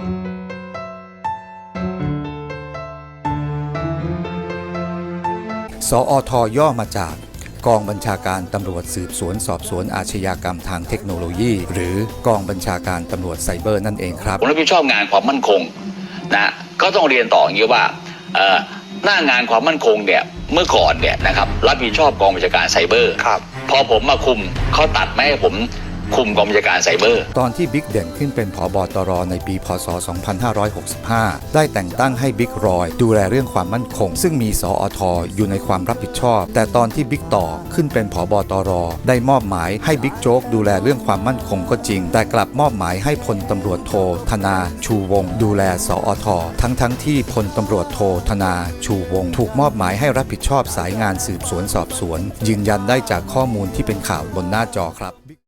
สอทอย่อมาจากกองบัญชาการตำรวจสืบสวนสอบสวนอาชญากรรมทางเทคโนโลยี หรือกองบัญชาการตำรวจไซเบอร์นั่นเองครับผมรับผิดชอบงานความมั่นคงนะก็ต้องเรียนต่ออย่างนี้ว่าหน้างานความมั่นคงเนี่ยเมื่อก่อนเนี่ยนะครับรับผิดชอบกองบัญชาการไซเบอร์ครับพอผมมาคุมเขาตัดไม่ให้ผม คุมกองบัญชาการไซเบอร์ ตอนที่บิ๊กเด่นขึ้นเป็นผอบอตรในปี พศ 2565 ได้แต่งตั้งให้บิ๊กรอย ดูแลเรื่องความมั่นคง ซึ่งมีสอทอยู่ในความรับผิดชอบ แต่ตอนที่บิ๊กต่อขึ้นเป็นผอบอตรได้มอบหมายให้บิ๊กโจ๊กดูแลเรื่องความมั่นคงก็จริง แต่กลับมอบหมายให้พลตำรวจโทธนาชูวงศ์ดูแลสอททั้งทั้งๆที่พลตำรวจโทธนาชูวงศ์ถูกมอบหมายให้รับผิดชอบสายงานสืบสวนสอบสวน ยืนยันได้จากข้อมูลที่เป็นข่าวบนหน้าจอครับ